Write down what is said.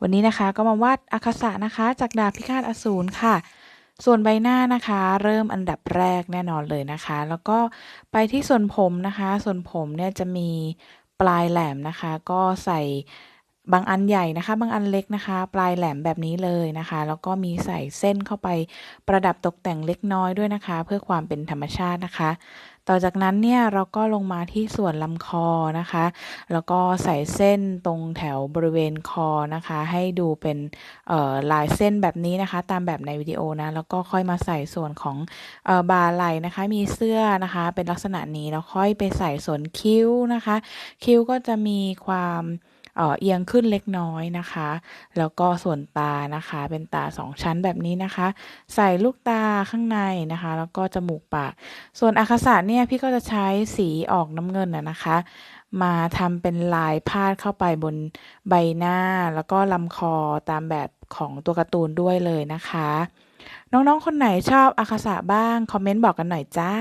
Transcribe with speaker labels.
Speaker 1: วันนี้นะคะก็มาวาดอาคาสะนะคะ จากดาบพิฆาตอสูรค่ะ ส่วนใบหน้านะคะ เริ่มอันดับแรกแน่นอนเลยนะคะ แล้วก็ไปที่ส่วนผมนะคะ ส่วนผมเนี่ยจะมีปลายแหลมนะคะ ก็ใส่ บางอันใหญ่นะคะ บางอันเล็กนะคะ ปลายแหลมแบบนี้เลยนะคะ แล้วก็มีใส่เส้นเข้าไปประดับตกแต่งเล็กน้อยด้วยนะคะ เพื่อความเป็นธรรมชาตินะคะ ต่อจากนั้นเนี่ยเราก็ลงมาที่ส่วนลำคอนะคะ แล้วก็ใส่เส้นตรงแถวบริเวณคอนะคะ ให้ดูเป็นลายเส้นแบบนี้นะคะ ตามแบบในวิดีโอนะ แล้วก็ค่อยมาใส่ส่วนของบาไหล่นะคะ มีเสื้อนะคะ เป็นลักษณะนี้แล้วค่อยไปใส่ส่วนคิ้วนะคะ คิ้วก็จะมีความ เอียงขึ้นเล็กน้อยนะคะ แล้วก็ส่วนตานะคะ เป็นตาสองชั้นแบบนี้นะคะ ใส่ลูกตาข้างในนะคะ แล้วก็จมูกปาก ส่วนอาคาสะเนี่ยพี่ก็จะใช้สีออกน้ำเงินนะคะ มาทำเป็นลายพาดเข้าไปบนใบหน้า แล้วก็ลำคอตามแบบของตัวการ์ตูนด้วยเลยนะคะ น้องๆคนไหนชอบอาคาสะบ้าง คอมเมนต์บอกกันหน่อยจ้า